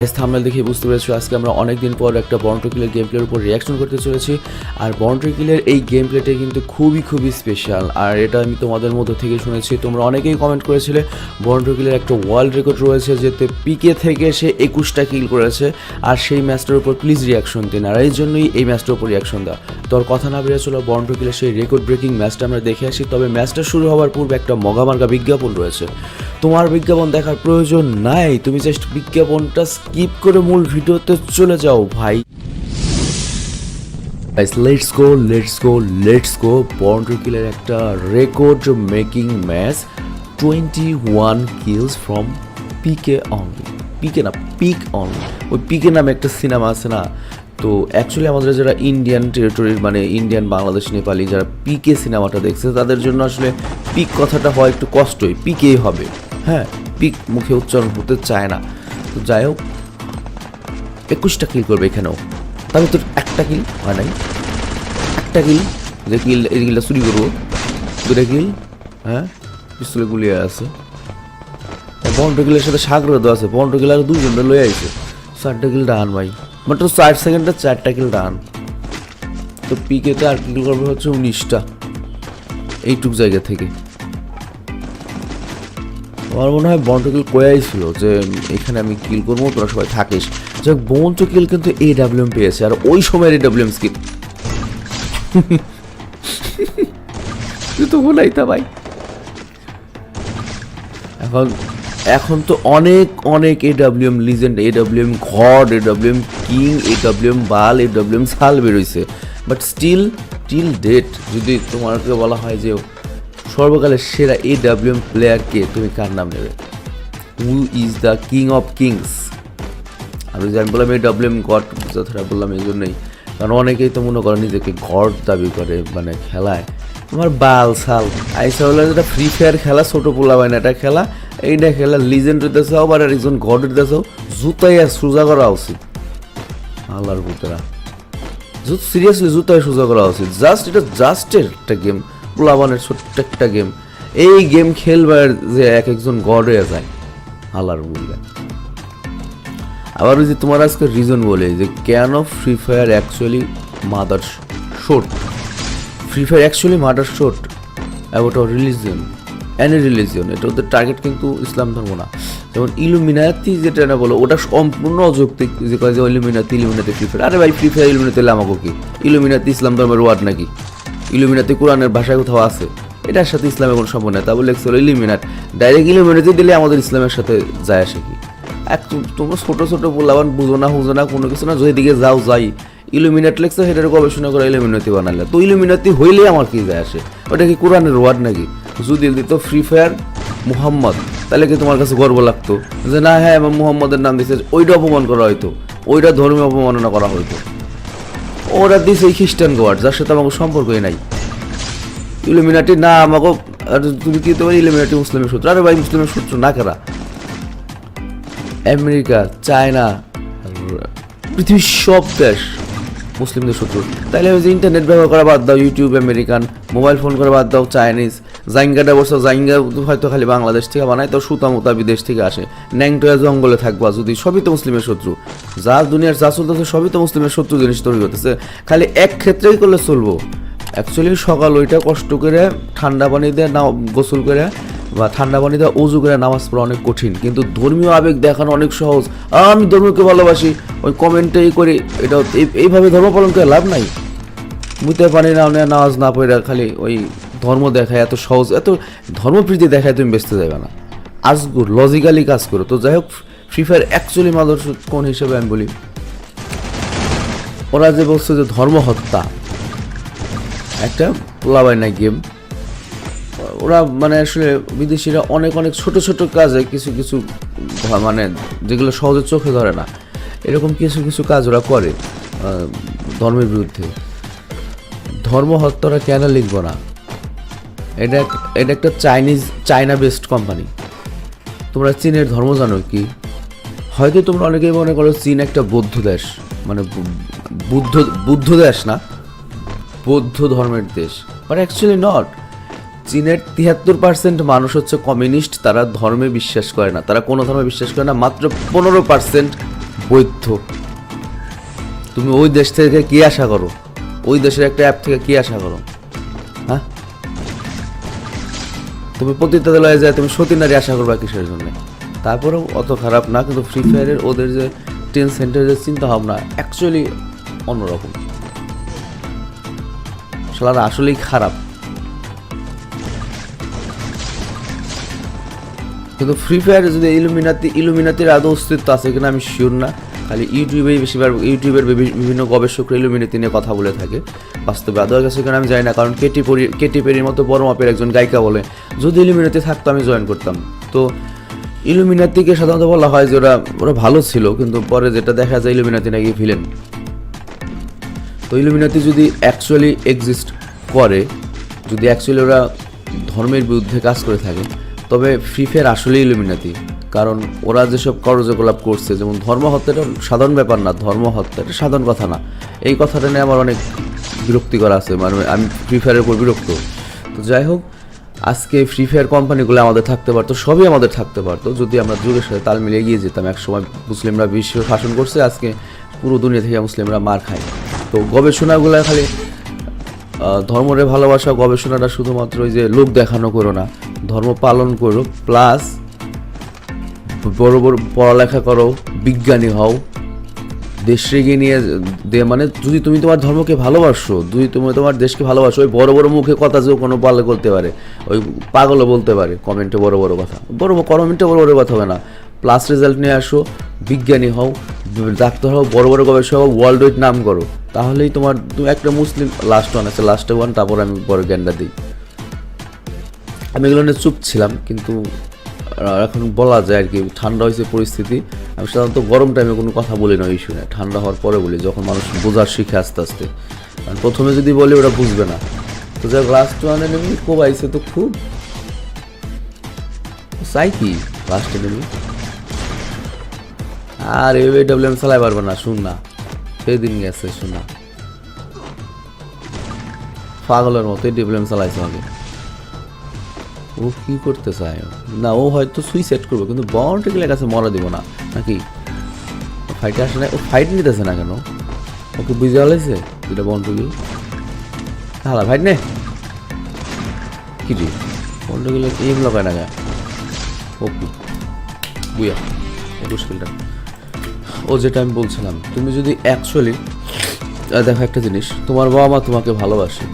Thumbnail দেখে বুঝতে পেরেছ, আজকে আমরা অনেকদিন পর একটা বন্ট্রিকিলের গেম প্লের উপর রিয়াকশন করতে চলেছি। আর বন্ট্রিকিলের এই গেম প্লেটা কিন্তু খুবই খুবই স্পেশাল আর এটা আমি তোমাদের মধ্যে থেকে শুনেছি, তোমরা অনেকেই কমেন্ট করেছিলে বন্ট্রিকিলের একটা ওয়ার্ল্ড রেকর্ড রয়েছে, যেতে পিকে থেকে সে একুশটা কিল করেছে। আর সেই ম্যাচটার উপর প্লিজ রিয়াকশন দিন, আর এই জন্যই এই ম্যাচটার উপর রিয়াকশন দেওয়া তোর কথা না বেরিয়ে চলো বন্টকিলের সেই রেকর্ড ব্রেকিং ম্যাচটা আমরা দেখে আসি। তবে ম্যাচটা শুরু হওয়ার পূর্বে একটা মগামার্গা বিজ্ঞাপন রয়েছে। তোমার বিজ্ঞাপন দেখার প্রয়োজন নাই। তুমি জাস্ট বিজ্ঞাপনটা স্কিপ করে মূল ভিডিওতে চলে যাও, ভাই। Let's go let's go let's go বন্ডার কিলের একটা record making match twenty one kills from PK only PK না পিক অন ওই পিকে নামে একটা সিনেমা আছে না, তো অ্যাকচুয়ালি আমাদের যারা ইন্ডিয়ান টেরিটরির মানে ইন্ডিয়ান বাংলাদেশ নেপালি যারা পিকে সিনেমাটা দেখছে, তাদের জন্য আসলে পিক কথাটা হয় একটু কষ্টই পিকেই হবে। হ্যাঁ পিক মুখে উচ্চারণ হতে চায় না। তো যাই হোক, একুশটা কিল করবে এখানেও। তাহলে তোর একটা কিল হয় নাই। একটা কিল যে কিল এই কিলটা চুরি করব। দুটা কিল হ্যাঁ পিস্তলে গুলিয়ে আছে। পনেরো কিলের সাথে সাগরে তো আছে। পনেরো কিল আর দুজন লয়ে আইছে। চারটা কিল ডান ভাই। মাত্র চার সেকেন্ডে চারটা কিল ডান। তো পিকেতে আর কিল করবে হচ্ছে উনিশটা। এইটুক জায়গা থেকে। আমার মনে হয় বন্টকিল কয়াই ছিল যে, এখানে আমি কিল করব, তোরা সবাই থাকিস। যাক বন্ট কিল কিন্তু এ ডাব্লিউএম পেয়েছে, আর ওই সময়ের এ ডাব্লিউএম স্কিল তুই তো বলাই তা ভাই। এখন এখন তো অনেক অনেক AWM legend AWM ঘড AWM king AWM বাল এ ডাব্লিউএম সাল বেরোইছে। বাট স্টিল টিল ডেট যদি তোমাকে বলা হয় যে সর্বকালের সেরা এ ডাব্লিউএম প্লেয়ারকে তুমি কার নাম নেবে? Who is the king of kings আমি যেমন বললাম এই ডাব্লিউএম গড কথাটা বললাম এই জন্যই। কারণ অনেকেই তো মনে করে নিজেকে গড দাবি করে মানে খেলায়। তোমার বাল সাল, আইসা হলো যেটা ফ্রি ফায়ার খেলা, ছোটো পোলা হয় না, এটা খেলা। এইটা খেলা লিজেন্ড হইতেছে আবার একজন গড হইতেছে জুতাই আর সোজা করা উচিত। আল্লাহর পুতরা জুত সিরিয়াসলি জুতাই সোজা করা উচিত। জাস্ট এটা জাস্টের একটা গেম প্লাবানের ছোট্ট একটা গেম এই গেম খেলবার যে এক একজন গড হয়ে যায় আল্লাহর বুঝলেন আবার ওই যে তোমার আজকে রিজন বলে যে, কেন Free Fire actually made a short Free Fire actually made a short about our religion any religion, এটা ওদের টার্গেট কিন্তু ইসলাম ধর্ম না। যেমন ইলুমিনাতি যেটা না বলো, ওটা সম্পূর্ণ অযৌক্তিক, যে কয় যে ইলুমিনাতি ইলুমিনাতি ফ্রি ফায়ার আরে ভাই ফ্রি ফায়ার ইলুমিনাতি আমাকে কি? ইলুমিনাতি ইসলাম ধর্মের ওয়ার্ড নাকি? ইলুমিনাতি কোরআনের ভাষায় কোথাও আছে? এটার সাথে ইসলামের কোনো সম্পর্ক নেই। তা বলে ইলুমিনাট ডাইরেক্ট ইলুমিনাতি। দিলে আমাদের ইসলামের সাথে যায় আসে কি? এক তোমরা ছোট ছোট বললাম বুঝো না, হুজো না, কোনো কিছু না যেদিকে যাও, যাই। ইলুমিনাট লেখছে, সেটার গবেষণা করে ইলুমিনাতি বানালে। তো ইলুমিনাতি হইলে আমার কি যায় আসে? ওটা কি কোরআনের ওয়ার্ড নাকি? যদি দিত ফ্রি ফায়ার মুহাম্মদ। তাহলে কি তোমার কাছে গর্ব লাগতো? যে না হ্যাঁ আমার মুহাম্মদের নাম দিচ্ছে ওইটা অপমান করা হয়তো ওইটা ধর্মীয় অপমাননা করা হয়তো ওরা দিছে এই খ্রিস্টান গোয়ার্ড যার সাথে আমাকে সম্পর্কই নাই। ইলুমিনাটি, না, আমাকে, আর তুমি কি তোমার ইলুমিনাটি মুসলিমের সূত্র আরে ভাই, মুসলিমের সূত্র না কারা? আমেরিকা, চায়না, পৃথিবীর সব দেশ মুসলিমদের শত্রু। ওই যে ইন্টারনেট ব্যবহার করা বাদ দাও, ইউটিউব, আমেরিকান, মোবাইল ফোন করা বাদ দাও, চাইনিজ জাইঙ্গাটা বসে জাইঙ্গা হয়তো খালি বাংলাদেশ থেকে বানায়, তো সুতা মুতা বিদেশ থেকে আসে। ন্যাংটোয়া জঙ্গলে থাকবা যদি, সবই তো মুসলিমের শত্রু। যা দুনিয়ার যা চলতেছে, সবই তো মুসলিমের শত্রু জিনিস তৈরি করতেছে। খালি এক ক্ষেত্রেই করলে চলবো। অ্যাকচুয়ালি সকাল ওইটা কষ্ট করে ঠান্ডা পানি দিয়ে না গোসল করে বা ঠান্ডা পানি দিয়ে উজু করে নামাজ পড়া অনেক কঠিন। কিন্তু ধর্মীয় আবেগ দেখানো অনেক সহজ। আমি ধর্মকে ভালোবাসি, ওই কমেন্টে এই করে এটা এই- এইভাবে ধর্ম পালন করে লাভ নাই। মুতে পানি না নামাজ না পড়ে খালি ওই ধর্ম দেখায়, এত সহজ, এত ধর্মপ্রীতি দেখায় তুমি বেচতে যাবে না। আজগুর লজিক্যালি কাজ করো। তো যাই হোক ফ্রি ফায়ার অ্যাকচুয়ালি মাদর্শ কোন হিসেবে আমি বলি? ওরা যে বলছে যে ধর্ম হত্যা, একটা পোলাবাইনা গেম। ওরা মানে আসলে বিদেশিরা অনেক অনেক ছোট ছোট কাজে কিছু কিছু মানে যেগুলো সহজে চোখে ধরে না, এরকম কিছু কিছু কাজ ওরা করে ধর্মের বিরুদ্ধে। ধর্ম হত্যারা কেন লিখব না? এটা এটা একটা চাইনিজ চায়না বেসড কোম্পানি তোমরা চীনের ধর্ম জানো কি? হয়তো তোমরা অনেকেই মনে করো চীন একটা বৌদ্ধ দেশ মানে বুদ্ধ বুদ্ধ দেশ না, বৌদ্ধ ধর্মের দেশ। বাট অ্যাকচুয়ালি নট চীনের তিয়াত্তর পার্সেন্ট মানুষ হচ্ছে কমিউনিস্ট তারা ধর্মে বিশ্বাস করে না। তারা কোনো ধর্মে বিশ্বাস করে না, মাত্র পনেরো পার্সেন্ট বৈধ তুমি ওই দেশ থেকে কি আশা করো? ওই দেশের একটা অ্যাপ থেকে কি আশা করো? তুমি পতিতালয়ে যায়, তুমি সতী নারী আশা করবা কিসের জন্য? তারপরেও অত খারাপ না, কিন্তু ফ্রি ফায়ারের ওদের যে টেন সেন্টারের চিন্তা ভাবনা অ্যাকচুয়ালি অন্যরকম। শালারা আসলেই খারাপ। কিন্তু ফ্রি ফায়ারে যদি ইলুমিনাতি ইলুমিনাতির আদৌ অস্তিত্ব আছে কিনা আমি শিওর না। খালি ইউটিউবেই বেশিরভাগ, ইউটিউবের বিভি- বিভিন্ন গবেষকরা ইলুমিনাতি নিয়ে কথা বলে থাকে। বাস্তবে আদৌ কাছে কিনা আমি জানি না, কারণ কেটি পরি, কেটি পেরির মতো বড় মাপের একজন গায়িকা বলে, যদি ইলুমিনাতি থাকতো আমি জয়েন করতাম। তো ইলুমিনাতিকে সাধারণত বলা হয় যে ওরা ওরা ভালো ছিল, কিন্তু পরে যেটা দেখা যায় ইলুমিনাতি নাকি ভিলেন। তো ইলুমিনাতি যদি অ্যাকচুয়ালি এক্সিস্ট করে, যদি অ্যাকচুয়ালি ওরা ধর্মের বিরুদ্ধে কাজ করে থাকে, তবে ফ্রি ফায়ার আসলেই ইলুমিনাতি। কারণ ওরা যেসব কার্যকলাপ করছে, যেমন ধর্ম হত্যাটা সাধারণ ব্যাপার না ধর্ম হত্যা এটা সাধারণ কথা না। এই কথাটা নিয়ে আমার অনেক বিরক্তিকর আছে মানে আমি ফ্রি ফায়ারের উপর বিরক্ত। তো যাই হোক, আজকে ফ্রি ফায়ার কোম্পানিগুলো আমাদের থাকতে পারতো, সবই আমাদের থাকতে পারতো। যদি আমরা যুগের সাথে তাল মিলিয়ে এগিয়ে যেতাম, একসময় মুসলিমরা বিশ্ব শাসন করছে, আজকে পুরো দুনিয়া থেকে মুসলিমরা মার খায়। তো গবেষণাগুলো খালি ধর্মরে ভালোবাসা গবেষণাটা শুধুমাত্র ওই যে লোক দেখানো করো না, ধর্ম পালন করো প্লাস বড় বড় পড়ালেখা করো, বিজ্ঞানী হও। দেশে এগিয়ে নিয়ে দে মানে যদি তুমি তোমার ধর্মকে ভালোবাসো, যদি তুমি তোমার দেশকে ভালোবাসো, ওই বড় বড় মুখে কথা যে কোনো পালে করতে পারে, ওই পাগলও বলতে পারে কমেন্টে বড় বড় কথা। বড় কমেন্টে বড় বড় কথা হবে না। প্লাস রেজাল্ট নিয়ে আসো, বিজ্ঞানী হও, ডাক্তার হও, বড় বড় গবেষক হও ওয়ার্ল্ড ওয়াইড নাম করো। তাহলেই তোমার তুমি একটা মুসলিম লাস্ট ওয়ান আছে লাস্টে ওয়ান তারপর আমি বড় জ্ঞানটা দিই। আমি এগুলো নিয়ে চুপ ছিলাম, কিন্তু এখন বলা যায় আর কি, ঠান্ডা হয়েছে পরিস্থিতি। আমি সাধারণত গরম টাইমে কোনো কথা বলি না ইস্যু নেই। ঠান্ডা হওয়ার পরে বলি, যখন মানুষ বোঝার শিখে আস্তে আস্তে। কারণ প্রথমে যদি বলি, ওরা বুঝবে না। তো যাই লাস্ট ওয়ানে নেমি খুব আইসে তো খুব। চাই কি লাস্টে নেমি? আর এভাবে ডাব্লিউ এম চালাই পারবে না, শুন না। সেদিন গেছে, শুন না। পাগলের মতোই ডাব্লিউ এম চালাইছে আমাকে। ও কি করতে চায় না, ও হয়তো সুইসাইড করবে, কিন্তু বাউন্ডারি কাছে মরা দিব না। নাকি? ফাইটে আসে না ও ফাইট নিতেছে না কেন? ওকে বুঝে আলাইছে যেটা বাউন্ডারি হালা ফাইট নে। কি রে? বাউন্ডারি এম লগায় না গা ওকে বুয়া একুশ কিলটা ও যেটা আমি বলছিলাম, তুমি যদি অ্যাকচুয়ালি দেখো একটা জিনিস, তোমার বাবা মা তোমাকে ভালোবাসে।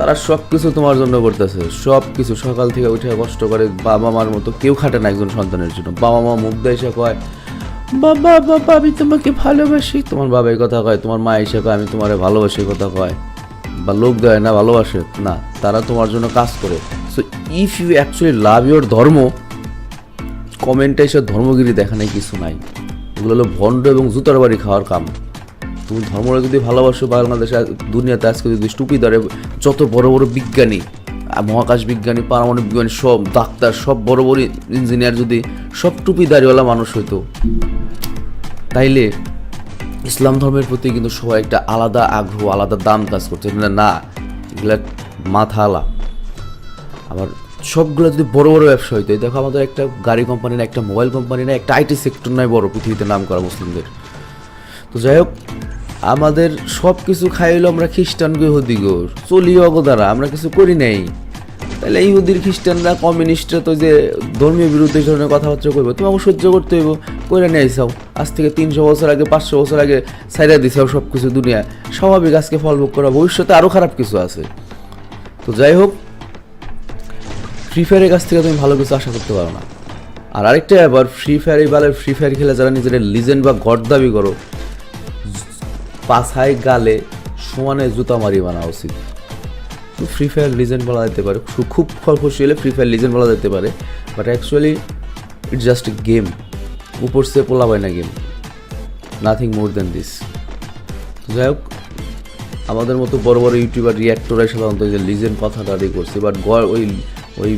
তারা সব কিছু তোমার জন্য করতেছে। সব কিছু সকাল থেকে উঠে কষ্ট করে বাবা মার মতো কেউ খাটে না একজন সন্তানের জন্য। বাবা মা মুখ দিয়ে এসে কয়, বাবা বাবা, আমি তোমাকে ভালোবাসি। তোমার বাবা এই কথা কয়, তোমার মা এসে কয়, আমি তোমারে ভালোবাসি কথা কয়। বা লোক দেয় না, ভালোবাসে না, তারা তোমার জন্য কাজ করে। So if you actually love your ধর্ম কমেন্টে এসে ধর্মগিরি দেখানে কিছু নাই। এগুলো হলো ভণ্ড এবং জুতার বাড়ি খাওয়ার কাম। তুমি ধর্মরা যদি ভালোবাসো, বাংলাদেশে দুনিয়াতে আজকে যদি টুপি ধরে, যত বড় বড় বিজ্ঞানী মহাকাশ বিজ্ঞানী, পারমাণবিক বিজ্ঞানী, সব ডাক্তার, সব বড় বড় ইঞ্জিনিয়ার যদি সব টুপি দাঁড়িয়েওয়ালা মানুষ হইতো, তাইলে ইসলাম ধর্মের প্রতি কিন্তু সবাই একটা আলাদা আগ্রহ, আলাদা দাম কাজ করছে। না এগুলা মাথা আলা। আবার সবগুলো যদি বড় বড় ব্যবসা হইতো দেখো আমাদের একটা গাড়ি কোম্পানি না একটা মোবাইল কোম্পানি না একটা আইটি সেক্টর নয় বড় পৃথিবীতে নাম করা মুসলিমদের। তো যাই হোক আমাদের সব কিছু খাইলো আমরা খ্রিস্টান গো ইহুদি গো চলি অগো দ্বারা, আমরা কিছু করি নাই। তাহলে ইহুদির খ্রিস্টানরা, কমিউনিস্টরা তো যে ধর্মীয় বিরুদ্ধে ধরনের কথাবার্তা করবে তোমাকে সহ্য করতে হইব। করে নিয়ে আইসাও। আজ থেকে তিনশো বছর আগে, পাঁচশো বছর আগে সাইডা দিছাও সব কিছু দুনিয়া। স্বাভাবিক আজকে ফল ভোগ করা, ভবিষ্যতে আরও খারাপ কিছু আছে। তো যাই হোক ফ্রি ফায়ারের কাছ থেকে তুমি ভালো কিছু আশা করতে পারো না। আর আরেকটা ব্যাপার ফ্রি ফায়ার এবারে ফ্রি ফায়ার খেলে যারা নিজেদের লিজেন্ড বা গড দাবি করো পাছায় গালে সমানে জুতা মারি বানা উচিত। ফ্রি ফায়ার লিজেন্ড বলা যেতে পারে। খুব খুশি হলে ফ্রি ফায়ার লিজেন্ড বলা যেতে পারে। But actually it's just a game উপর সে পোলা হয় না game nothing more than this যাই হোক, আমাদের মতো বড় বড় ইউটিউবার রিয়াক্টররা সাধারণত যে লিজেন্ড কথাটা দিয়ে করছে। বাট ওই ওই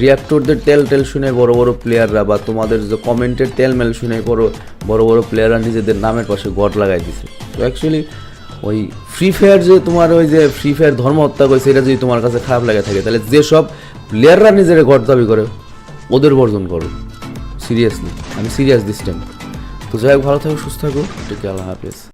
রিয়াক্টরদের তেল টেল শুনে বড় বড় প্লেয়াররা বা তোমাদের যে কমেন্টের তেল মেল শুনে বড় বড় বড় প্লেয়াররা নিজেদের নামের পাশে গড লাগাই দিছে। তো অ্যাকচুয়ালি ওই ফ্রি ফায়ার যে তোমার ওই যে ফ্রি ফায়ার ধর্ম হত্যা করে সেটা যদি তোমার কাছে খারাপ লাগে থাকে, তাহলে যেসব প্লেয়াররা নিজের গড দাবি করে, ওদের বর্জন করো। সিরিয়াসলি আমি সিরিয়াস দিস টাইম তো যাই হোক, ভালো থাকো, সুস্থ থাকো ঠিক আল্লাহ হাফেজ।